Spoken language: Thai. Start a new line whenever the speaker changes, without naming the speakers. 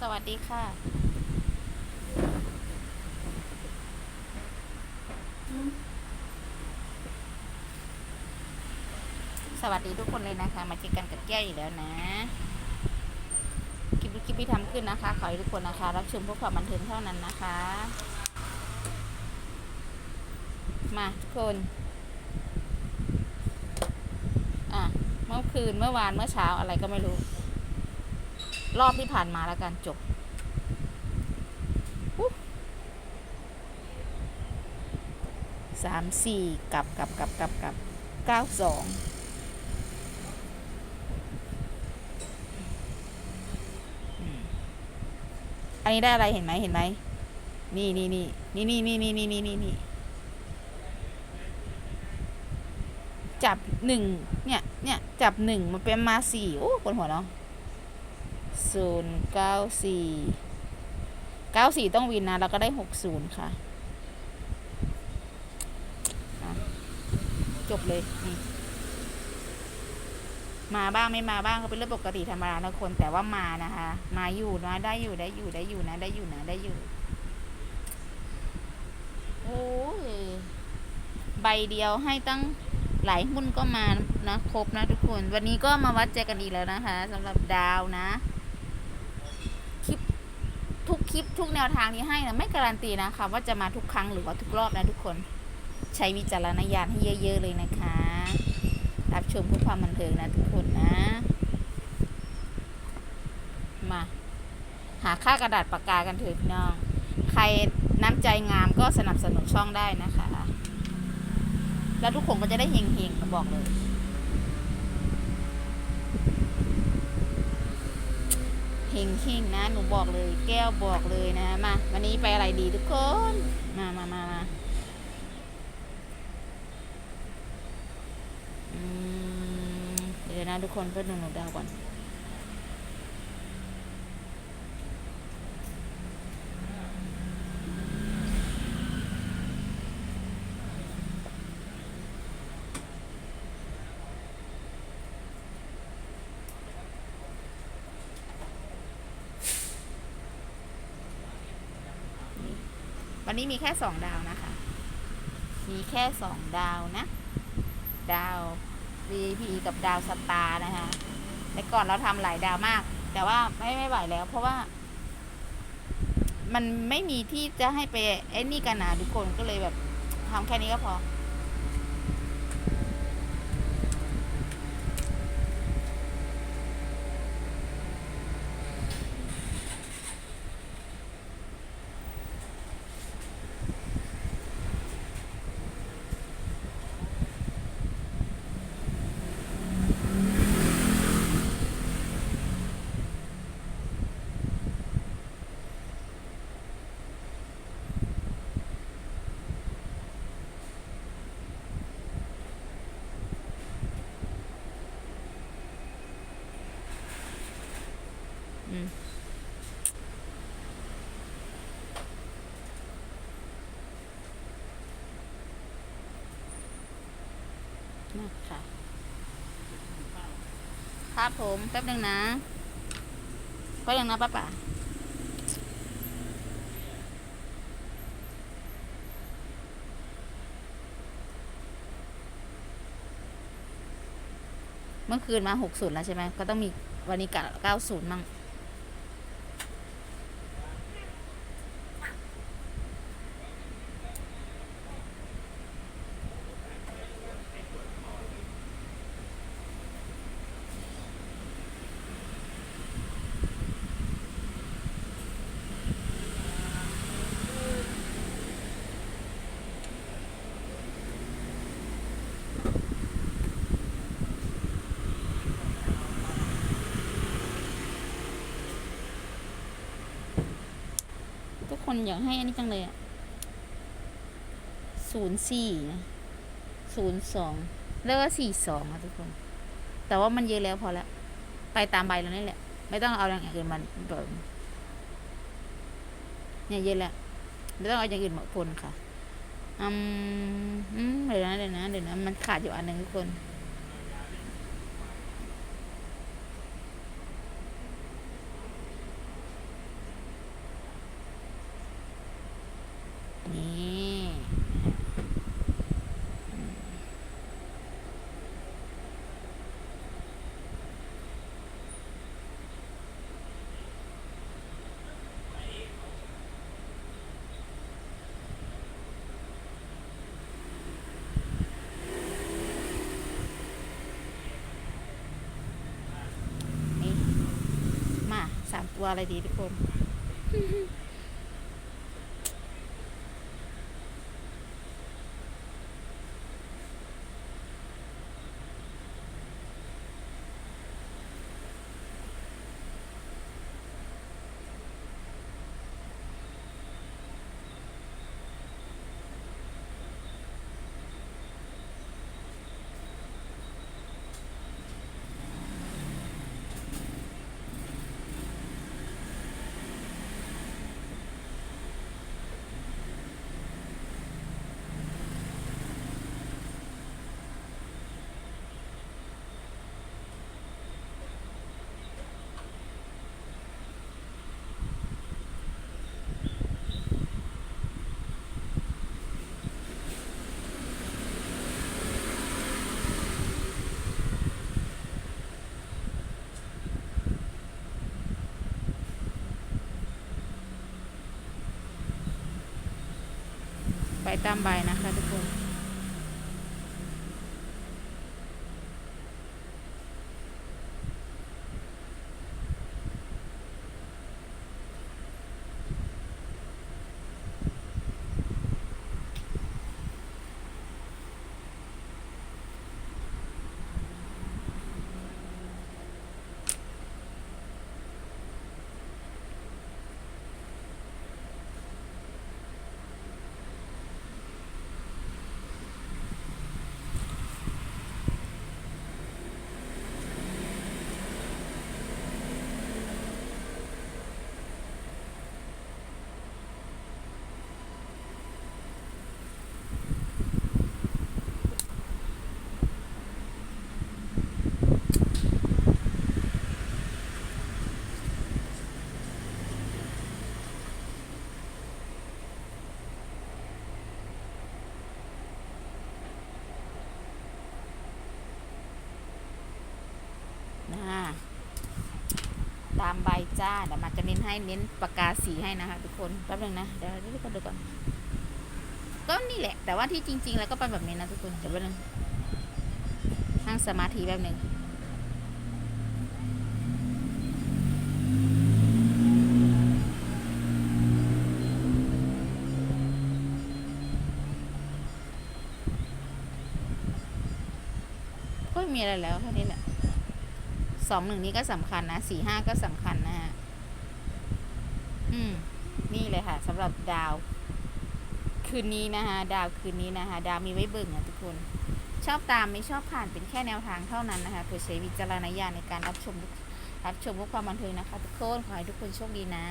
สวัสดีค่ะสวัสดีทุกคนเลยนะคะ มาเจอกันกับแก้วอีกแล้วนะ คลิปคลิปที่ทำขึ้นนะคะ ขอให้ทุกคนนะคะ รับชมเพื่อความบันเทิงเท่านั้นนะคะ มาทุกคน อะ เมื่อคืนเมื่อวานเมื่อเช้าอะไรก็ไม่รู้ รอบที่ผ่านมาแล้วกันจบสามสี่กลับกลับกลับกลับกลับเก้าสองอันนี้ได้อะไรเห็นไหมเห็นไหมนี่นี่นี่นี่นี่นี่นี่นี่นี่นี่นี่จับหนึ่งเนี่ยเนี่ยจับหนึ่งมันเป็นมาสี่โอ้ปวดหัวเนาะ ศูนย์เก้าสี่เก้าสี่ต้องวินนะเราก็ได้หกศูนย์ค่ะ จบเลยนี่มาบ้างไม่มาบ้างก็เป็นเรื่องปกติธรรมดานะคนแต่ว่ามานะคะ มาอยู่นะได้อยู่ได้อยู่ได้อยู่นะ ได้อยู่นะได้อยู่ โอ้ยใบเดียวให้ตั้งหลายหุ้นก็มานะครบนะทุกคน วันนี้ก็มาวัดใจกันอีกแล้วนะคะสำหรับดาวนะ คลิปทุกแนวทางที่ให้นะไม่การันตีนะคะว่าจะมาทุกครั้งหรือว่าทุกรอบนะทุกคนใช้วิจารณญาณให้เยอะๆเลยนะคะ รับชมเพื่อความบันเทิงนะทุกคนนะ มา หาค่ากระดาษปากกากันเถอะพี่น้อง ใครน้ำใจงามก็สนับสนุนช่องได้นะคะ แล้วทุกคนก็จะได้เฮงๆบอกเลย เฮงเฮงๆนะ หนูบอกเลย แก้วบอกเลยนะ มา วันนี้ไปอะไรดีทุกคน มามามามาเดี๋ยวนะทุกคนเพื่อนหนูเดาก่อน วันนี้มีแค่สองดาวนะคะ มีแค่สองดาวนะ ดาว VIP กับดาวสตาร์นะคะแต่ก่อนเราทำหลายดาวมาก แต่ว่าไม่ไม่ไหวแล้ว เพราะว่า มันไม่มีที่จะให้ไปไอ้นี่กันนะทุกคนก็เลยแบบทำแค่นี้ก็พอ นะคะครับผมแป๊บหนึ่งนะก็ยังนะป้าป่าเมื่อคืนมาหกศูนย์แล้วใช่ไหม ก็ต้องมีวันนี้กะเก้าศูนย์มั่ง คนอยากให้อันนี้จังเลยอะศูนย์สี่ศูนย์สองแล้วก็สี่สองอะทุกคน แต่ว่ามันเยอะแล้วพอแล้ว ไปตามใบแล้วนี่แหละ ไม่ต้องเอาอย่างอื่นมันแบบเนี่ยเยอะแล้ว ไม่ต้องเอาอย่างอื่นมาปนค่ะ อืมเดี๋ยวนะเดี๋ยวนะเดี๋ยวนะ มันขาดอยู่อันหนึ่งทุกคน นี่มาสามตัวอะไรดีทุกคน ตามใบนะคะทุกคน นะตามใบจ้าเดี๋ยวมาจะเน้นให้เน้นปากกาสีให้นะคะทุกคนแป๊บนึงนะเดี๋ยวเดี๋ยวก่อนดูก่อนก็นี่แหละ แต่ว่าที่จริง ๆ แล้วก็เป็นแบบนี้นะทุกคนเดี๋ยวแป๊บนึงนั่งสมาธิแป๊บนึงก็มีอะไรแล้วแค่นี้แหละ องหนึ่งนี้ก็สำคัญนะสี่ห้าก็สำคัญนะฮะอืม นี่เลยค่ะสำหรับดาว คืนนี้นะคะดาวคืนนี้นะคะดาวมีไว้เบิ่งนะทุกคน ชอบตามไม่ชอบผ่านเป็นแค่แนวทางเท่านั้นนะคะเพื่อใช้วิจารณญาณในการรับชมรับชมเพื่อความบันเทิงนะคะ ทุกคนขอให้ทุกคนโชคดีนะ